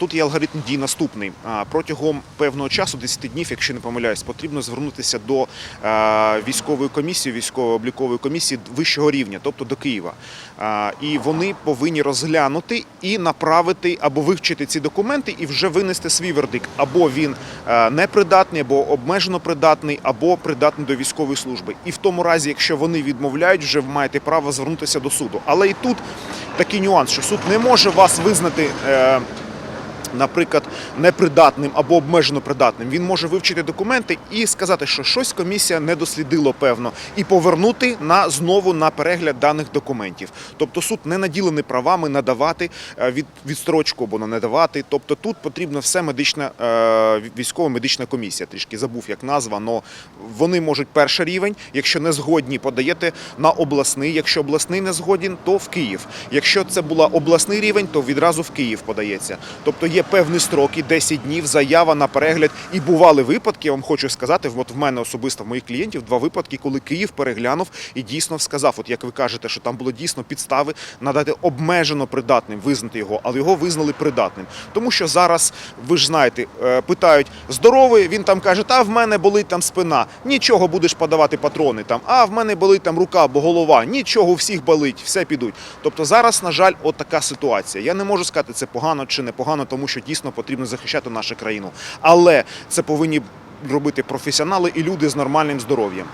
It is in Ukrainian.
Тут є алгоритм дій наступний. Протягом певного часу, 10 днів, якщо не помиляюсь, потрібно звернутися до е, військової комісії, військово-облікової комісії вищого рівня, тобто до Києва. І вони повинні розглянути і направити або вивчити ці документи і вже винести свій вердикт. Або він е, непридатний, або обмежено придатний, або придатний до військової служби. І в тому разі, якщо вони відмовляють, вже маєте право звернутися до суду. Але і тут такий нюанс, що суд не може вас визнати. Наприклад, непридатним або обмежено придатним, він може вивчити документи і сказати, що щось комісія не дослідило певно, і повернути на знову на перегляд даних документів. Тобто суд не наділений правами надавати е, від відстрочку або не надавати. Тобто тут потрібна все медична е, військова медична комісія. Трішки забув як назва, але вони можуть перший рівень. Якщо не згодні, подаєте на обласний. Якщо обласний не згоден, то в Київ. Якщо це була обласний рівень, то відразу в Київ подається. Тобто є певні строки, 10 днів, заява на перегляд. І бували випадки, я вам хочу сказати, от в мене особисто в моїх клієнтів два випадки, коли Київ переглянув і дійсно сказав, от як ви кажете, що там було дійсно підстави надати обмежено придатним, визнати його, але його визнали придатним. Тому що зараз, ви ж знаєте, е, питають здоровий, він там каже, та в мене болить там спина, нічого будеш подавати патрони там, а в мене болить там рука або голова, нічого всіх болить, все підуть. Тобто зараз, на жаль, от така ситуація. Я не можу сказати, це погано чи не погано, що дійсно потрібно захищати нашу країну. Але це повинні робити професіонали і люди з нормальним здоров'ям.